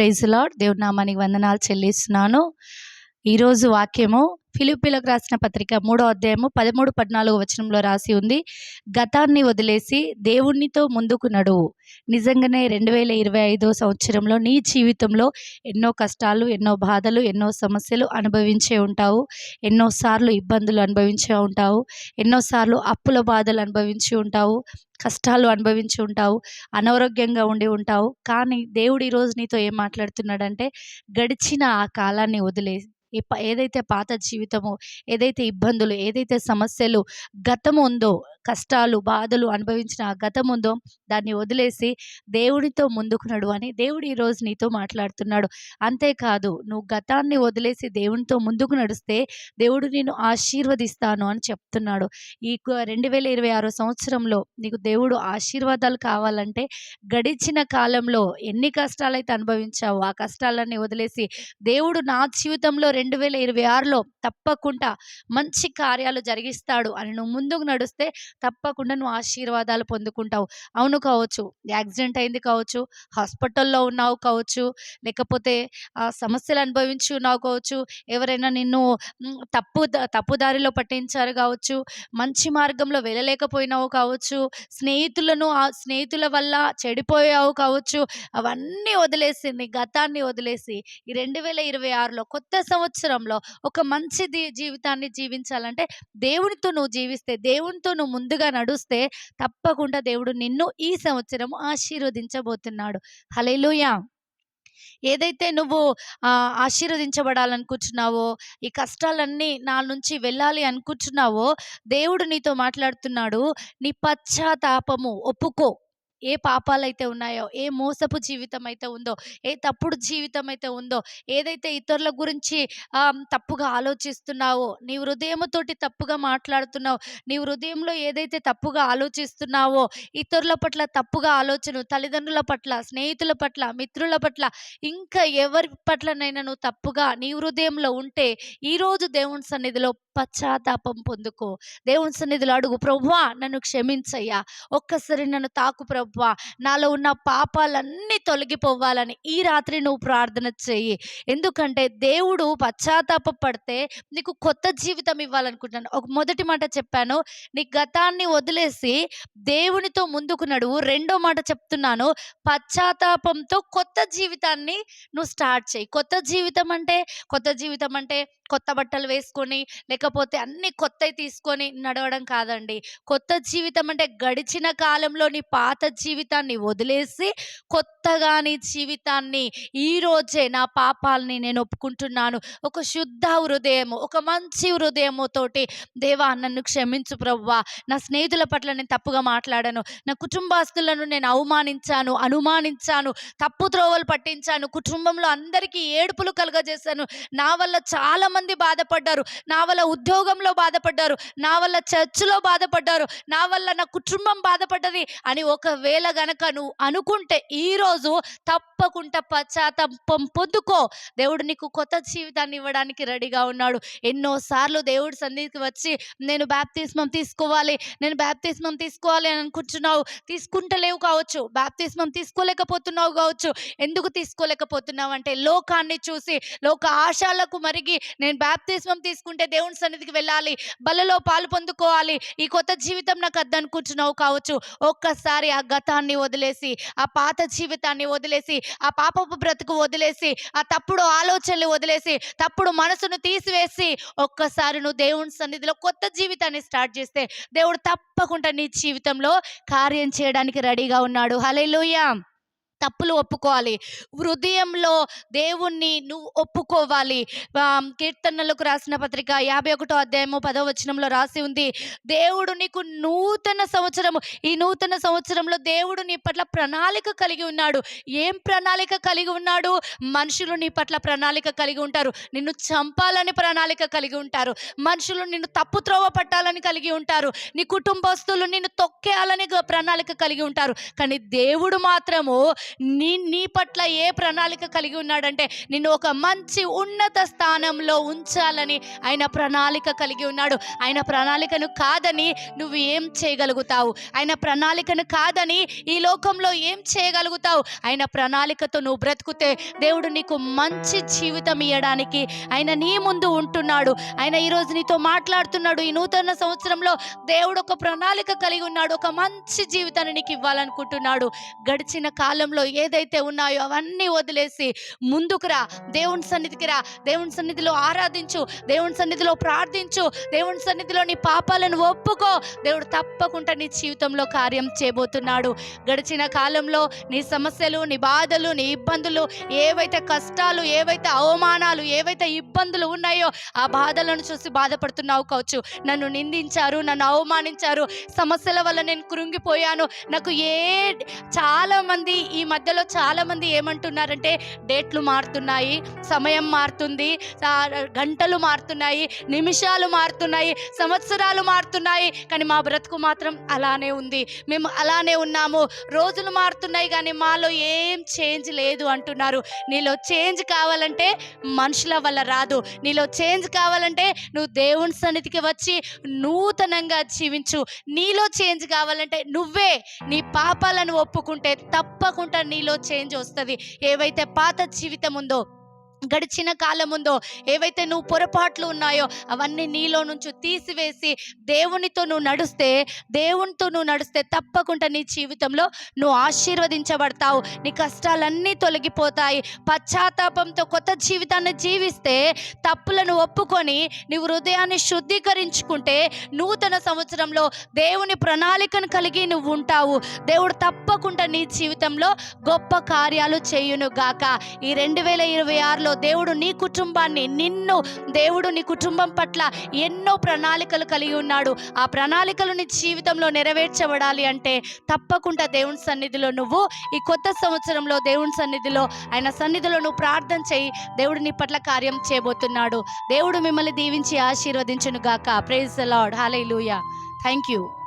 Praise lord దేవునామానికి వందనాలు చెల్లిస్తున్నాను. ఈరోజు వాక్యము ఫిలిపిలకు రాసిన పత్రిక మూడో అధ్యాయము పదమూడు పద్నాలుగు వచనంలో రాసి ఉంది గతాన్ని వదిలేసి దేవుణ్ణితో ముందుకు నడువు. నిజంగానే రెండు వేల ఇరవై ఐదో సంవత్సరంలో నీ జీవితంలో ఎన్నో కష్టాలు ఎన్నో బాధలు ఎన్నో సమస్యలు అనుభవించే ఉంటావు. ఎన్నోసార్లు ఇబ్బందులు అనుభవించే ఉంటావు. ఎన్నోసార్లు అప్పుల బాధలు అనుభవించి ఉంటావు. కష్టాలు అనుభవించి ఉంటావు. అనారోగ్యంగా ఉండి ఉంటావు. కానీ దేవుడు ఈరోజు నీతో ఏం మాట్లాడుతున్నాడంటే గడిచిన ఆ కాలాన్ని వదిలేసి ఈ ఏదైతే పాత జీవితమో ఏదైతే ఇబ్బందులు ఏదైతే సమస్యలు గతం ఉందో కష్టాలు బాధలు అనుభవించిన ఆ గతం ఉందో దాన్ని వదిలేసి దేవుడితో ముందుకు నడు అని దేవుడు ఈరోజు నీతో మాట్లాడుతున్నాడు. అంతేకాదు నువ్వు గతాన్ని వదిలేసి దేవునితో ముందుకు నడిస్తే దేవుడు నేను ఆశీర్వదిస్తాను అని చెప్తున్నాడు. ఈ రెండు వేల ఇరవై ఆరో సంవత్సరంలో నీకు దేవుడు ఆశీర్వాదాలు కావాలంటే గడిచిన కాలంలో ఎన్ని కష్టాలైతే అనుభవించావో ఆ కష్టాలన్నీ వదిలేసి దేవుడు నా జీవితంలో రెండు వేల ఇరవై ఆరులో తప్పకుండా మంచి కార్యాలు జరిగిస్తాడు అని నువ్వు ముందుకు నడిస్తే తప్పకుండా నువ్వు ఆశీర్వాదాలు పొందుకుంటావు. అవును కావచ్చు యాక్సిడెంట్ అయింది కావచ్చు హాస్పిటల్లో ఉన్నావు కావచ్చు లేకపోతే ఆ సమస్యలు అనుభవించి ఉన్నావు కావచ్చు ఎవరైనా నిన్ను తప్పు తప్పుదారిలో తప్పు దారిలో పట్టించారు కావచ్చు మంచి మార్గంలో వెళ్ళలేకపోయినావు కావచ్చు స్నేహితులను ఆ స్నేహితుల వల్ల చెడిపోయావు కావచ్చు అవన్నీ వదిలేసి నీ గతాన్ని వదిలేసి ఈ రెండు వేల ఇరవై ఆరులో కొత్త సంవత్సరం సంవత్సరంలో ఒక మంచి జీవితాన్ని జీవించాలంటే దేవునితో నువ్వు జీవిస్తే దేవునితో నువ్వు ముందుగా నడుస్తే తప్పకుండా దేవుడు నిన్ను ఈ సంవత్సరం ఆశీర్వదించబోతున్నాడు. హలేలుయా ఏదైతే నువ్వు ఆశీర్వదించబడాలనుకుంటున్నావో ఈ కష్టాలన్నీ నా నుంచి వెళ్ళాలి అనుకుంటున్నావో దేవుడు నీతో మాట్లాడుతున్నాడు నీ పశ్చాత్తాపము ఒప్పుకో. ఏ పాపాలైతే ఉన్నాయో ఏ మోసపు జీవితం అయితే ఉందో ఏ తప్పుడు జీవితం అయితే ఉందో ఏదైతే ఇతరుల గురించి తప్పుగా ఆలోచిస్తున్నావో నీ హృదయముతోటి తప్పుగా మాట్లాడుతున్నావు నీ హృదయంలో ఏదైతే తప్పుగా ఆలోచిస్తున్నావో ఇతరుల పట్ల తప్పుగా ఆలోచన తల్లిదండ్రుల పట్ల స్నేహితుల పట్ల మిత్రుల పట్ల ఇంకా ఎవరి పట్లనైనా నువ్వు తప్పుగా నీ హృదయంలో ఉంటే ఈరోజు దేవుని సన్నిధిలో పశ్చాత్తాపం పొందుకో. దేవుని సన్నిధిలో అడుగు ప్రభువా నన్ను క్షమించయ్యా. ఒక్కసారి నన్ను తాకు ప్రభు. ప్రవ్వా నాలో ఉన్న పాపాలన్నీ తొలగిపోవాలని ఈ రాత్రి నువ్వు ప్రార్థన చెయ్యి. ఎందుకంటే దేవుడు పశ్చాత్తాప పడితే నీకు కొత్త జీవితం ఇవ్వాలనుకుంటున్నాను. ఒక మొదటి మాట చెప్పాను. నీ గతాన్ని వదిలేసి దేవునితో ముందుకు నడువు. రెండో మాట చెప్తున్నాను. పశ్చాత్తాపంతో కొత్త జీవితాన్ని నువ్వు స్టార్ట్ చేయి కొత్త జీవితం అంటే కొత్త జీవితం అంటే కొత్త బట్టలు వేసుకొని లేకపోతే అన్ని కొత్తవి తీసుకొని నడవడం కాదండి. కొత్త జీవితం అంటే గడిచిన కాలంలో నీ పాత జీవితాన్ని వదిలేసి కొత్తగా నీ జీవితాన్ని ఈ రోజే నా పాపాలని నేను ఒప్పుకుంటున్నాను. ఒక శుద్ధ హృదయము ఒక మంచి హృదయముతోటి దేవా నన్ను క్షమించు ప్రవ్వా. నా స్నేహితుల పట్ల నేను తప్పుగా మాట్లాడాను. నా కుటుంబస్తులను నేను అవమానించాను అనుమానించాను తప్పు త్రోవలు పట్టించాను కుటుంబంలో అందరికీ ఏడుపులు కలుగజేశాను. నా వల్ల చాలా మంది బాధపడ్డారు. నా వల్ల ఉద్యోగంలో బాధపడ్డారు. నా వల్ల చర్చిలో బాధపడ్డారు. నా వల్ల నా కుటుంబం బాధపడ్డది అని ఒకవేళ గనక నువ్వు అనుకుంటే ఈరోజు తప్పకుండా పశ్చాత్తాపం పొందుకో. దేవుడు నీకు కొత్త జీవితాన్ని ఇవ్వడానికి రెడీగా ఉన్నాడు. ఎన్నోసార్లు దేవుడి సన్నిధికి వచ్చి నేను బ్యాప్తిస్మం తీసుకోవాలి నేను బ్యాప్తిస్మం తీసుకోవాలి అని అనుకుంటున్నావు. తీసుకుంటలేవు కావచ్చు. బ్యాప్తిస్మం తీసుకోలేకపోతున్నావు కావచ్చు. ఎందుకు తీసుకోలేకపోతున్నావు? అంటే లోకాన్ని చూసి లోక ఆశాలకు మరిగి నేను బ్యాప్తిస్మం తీసుకుంటే దేవుని సన్నిధికి వెళ్ళాలి. బలలో పాలు పొందుకోవాలి. ఈ కొత్త జీవితం నాకు అద్దనుకుంటున్నావు కావచ్చు. ఒక్కసారి ఆ గతాన్ని వదిలేసి ఆ పాత జీవితాన్ని వదిలేసి ఆ పాపపు బ్రతుకు వదిలేసి ఆ తప్పుడు ఆలోచనలు వదిలేసి తప్పుడు మనసును తీసివేసి ఒక్కసారి నువ్వు దేవుని సన్నిధిలో కొత్త జీవితాన్ని స్టార్ట్ చేస్తే దేవుడు తప్పకుండా నీ జీవితంలో కార్యం చేయడానికి రెడీగా ఉన్నాడు. హల్లెలూయా. తప్పులు ఒప్పుకోవాలి. హృదయంలో దేవుణ్ణి నువ్వు ఒప్పుకోవాలి. కీర్తనలకు రాసిన పత్రిక యాభై ఒకటో అధ్యాయము పదో వచనంలో రాసి ఉంది. దేవుడు నీకు నూతన సంవత్సరము ఈ నూతన సంవత్సరంలో దేవుడు నీ పట్ల ప్రణాళిక కలిగి ఉన్నాడు. ఏం ప్రణాళిక కలిగి ఉన్నాడు? మనుషులు నీ పట్ల ప్రణాళిక కలిగి ఉంటారు. నిన్ను చంపాలని ప్రణాళిక కలిగి ఉంటారు. మనుషులు నిన్ను తప్పు త్రోవ పట్టాలని కలిగి ఉంటారు. నీ కుటుంబస్తులు నిన్ను తొక్కేయాలని ప్రణాళిక కలిగి ఉంటారు. కానీ దేవుడు మాత్రము నీ నీ పట్ల ఏ ప్రణాళిక కలిగి ఉన్నాడంటే నిన్ను ఒక మంచి ఉన్నత స్థానంలో ఉంచాలని ఆయన ప్రణాళిక కలిగి ఉన్నాడు. ఆయన ప్రణాళికను కాదని నువ్వు ఏం చేయగలుగుతావు? ఆయన ప్రణాళికను కాదని ఈ లోకంలో ఏం చేయగలుగుతావు? ఆయన ప్రణాళికతో నువ్వు బ్రతుకుతే దేవుడు నీకు మంచి జీవితం ఇవ్వడానికి ఆయన నీ ముందు ఉంటున్నాడు. ఆయన ఈరోజు నీతో మాట్లాడుతున్నాడు. ఈ నూతన సంవత్సరంలో దేవుడు ఒక ప్రణాళిక కలిగి ఉన్నాడు. ఒక మంచి జీవితాన్ని నీకు ఇవ్వాలనుకుంటున్నాడు. గడిచిన కాలంలో ఏదైతే ఉన్నాయో అవన్నీ వదిలేసి ముందుకు రా. దేవుని సన్నిధికి రా. దేవుని సన్నిధిలో ఆరాధించు. దేవుని సన్నిధిలో ప్రార్థించు. దేవుని సన్నిధిలో నీ పాపాలను ఒప్పుకో. దేవుడు తప్పకుండా నీ జీవితంలో కార్యం చేయబోతున్నాడు. గడిచిన కాలంలో నీ సమస్యలు నీ బాధలు నీ ఇబ్బందులు ఏవైతే కష్టాలు ఏవైతే అవమానాలు ఏవైతే ఇబ్బందులు ఉన్నాయో ఆ బాధలను చూసి బాధపడుతున్నావు కావచ్చు. నన్ను నిందించారు నన్ను అవమానించారు. సమస్యల వల్ల నేను కృంగిపోయాను. నాకు ఏ చాలామంది ఈ మధ్యలో చాలామంది ఏమంటున్నారంటే డేట్లు మారుతున్నాయి సమయం మారుతుంది గంటలు మారుతున్నాయి నిమిషాలు మారుతున్నాయి సంవత్సరాలు మారుతున్నాయి. కానీ మా బ్రతుకు మాత్రం అలానే ఉంది. మేము అలానే ఉన్నాము. రోజులు మారుతున్నాయి కానీ మాలో ఏం చేంజ్ లేదు అంటున్నారు. నీలో చేంజ్ కావాలంటే మనుషుల వల్ల రాదు. నీలో చేంజ్ కావాలంటే నువ్వు దేవుని సన్నిధికి వచ్చి నూతనంగా జీవించు. నీలో చేంజ్ కావాలంటే నువ్వే నీ పాపాలను ఒప్పుకుంటే తప్పకుండా నీలో చేంజ్ వస్తుంది. ఏవైతే పాత జీవితం ఉందో గడిచిన కాలముందో ఏవైతే నువ్వు పొరపాట్లు ఉన్నాయో అవన్నీ నీలో నుంచి తీసివేసి దేవునితో నువ్వు నడుస్తే దేవునితో నువ్వు నడిస్తే తప్పకుండా నీ జీవితంలో నువ్వు ఆశీర్వదించబడతావు. నీ కష్టాలన్నీ తొలగిపోతాయి. పశ్చాత్తాపంతో కొత్త జీవితాన్ని జీవిస్తే తప్పులను ఒప్పుకొని నీ హృదయాన్ని శుద్ధీకరించుకుంటే నూతన సంవత్సరంలో దేవుని ప్రణాళికను కలిగి నువ్వు ఉంటావు. దేవుడు తప్పకుండా నీ జీవితంలో గొప్ప కార్యాలు చేయును గాక ఈ రెండు వేల ఇరవై ఆరులో దేవుడు నీ కుటుంబాన్ని నిన్ను దేవుడు నీ కుటుంబం పట్ల ఎన్నో ప్రణాళికలు కలిగి ఉన్నాడు. ఆ ప్రణాళికలు నీ జీవితంలో నెరవేర్చబడాలి అంటే తప్పకుండా దేవుని సన్నిధిలో నువ్వు ఈ కొత్త సంవత్సరంలో దేవుని సన్నిధిలో ఆయన సన్నిధిలో నువ్వు ప్రార్థన చేయి. దేవుడు నీ పట్ల కార్యం చేయబోతున్నాడు. దేవుడు మిమ్మల్ని దీవించి ఆశీర్వదించును గాక ప్రైజ్ లార్డ్ హాలై లూయా థ్యాంక్ యూ